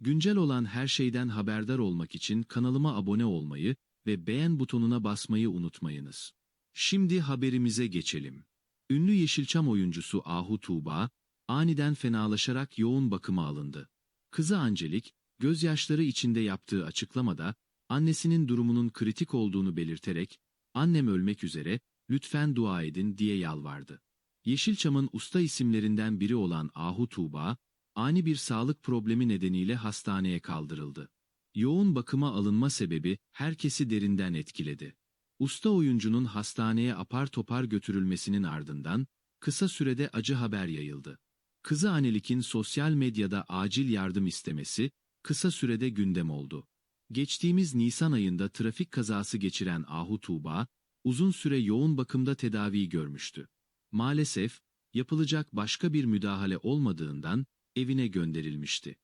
Güncel olan her şeyden haberdar olmak için kanalıma abone olmayı ve beğen butonuna basmayı unutmayınız. Şimdi haberimize geçelim. Ünlü Yeşilçam oyuncusu Ahu Tuğba, aniden fenalaşarak yoğun bakıma alındı. Kızı Angelik, gözyaşları içinde yaptığı açıklamada, annesinin durumunun kritik olduğunu belirterek, annem ölmek üzere, lütfen dua edin diye yalvardı. Yeşilçam'ın usta isimlerinden biri olan Ahu Tuğba, ani bir sağlık problemi nedeniyle hastaneye kaldırıldı. Yoğun bakıma alınma sebebi herkesi derinden etkiledi. Usta oyuncunun hastaneye apar topar götürülmesinin ardından kısa sürede acı haber yayıldı. Kızı Anelik'in sosyal medyada acil yardım istemesi kısa sürede gündem oldu. Geçtiğimiz Nisan ayında trafik kazası geçiren Ahu Tuğba, uzun süre yoğun bakımda tedavi görmüştü. Maalesef, yapılacak başka bir müdahale olmadığından evine gönderilmişti.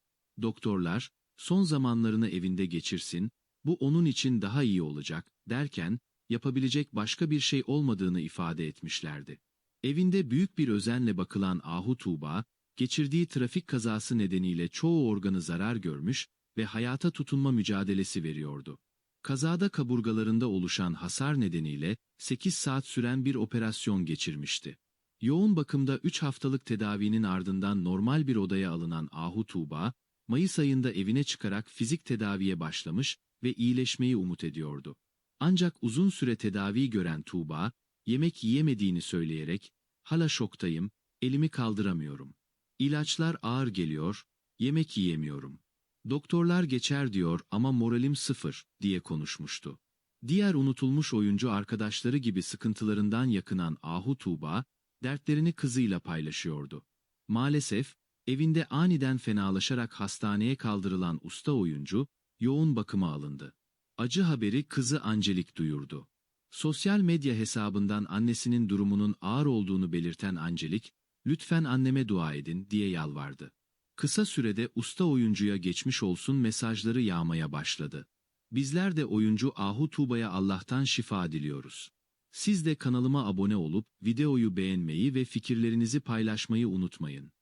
Doktorlar, son zamanlarını evinde geçirsin, bu onun için daha iyi olacak, derken, yapabilecek başka bir şey olmadığını ifade etmişlerdi. Evinde büyük bir özenle bakılan Ahu Tuğba, geçirdiği trafik kazası nedeniyle çoğu organı zarar görmüş ve hayata tutunma mücadelesi veriyordu. Kazada kaburgalarında oluşan hasar nedeniyle 8 saat süren bir operasyon geçirmişti. Yoğun bakımda 3 haftalık tedavinin ardından normal bir odaya alınan Ahu Tuğba, Mayıs ayında evine çıkarak fizik tedaviye başlamış ve iyileşmeyi umut ediyordu. Ancak uzun süre tedavi gören Tuğba, yemek yiyemediğini söyleyerek, ''Hala şoktayım, elimi kaldıramıyorum. İlaçlar ağır geliyor, yemek yiyemiyorum. Doktorlar geçer diyor ama moralim sıfır.'' diye konuşmuştu. Diğer unutulmuş oyuncu arkadaşları gibi sıkıntılarından yakınan Ahu Tuğba, dertlerini kızıyla paylaşıyordu. Maalesef, evinde aniden fenalaşarak hastaneye kaldırılan usta oyuncu, yoğun bakıma alındı. Acı haberi kızı Angelik duyurdu. Sosyal medya hesabından annesinin durumunun ağır olduğunu belirten Angelik, lütfen anneme dua edin diye yalvardı. Kısa sürede usta oyuncuya geçmiş olsun mesajları yağmaya başladı. Bizler de oyuncu Ahu Tuğba'ya Allah'tan şifa diliyoruz. Siz de kanalıma abone olup videoyu beğenmeyi ve fikirlerinizi paylaşmayı unutmayın.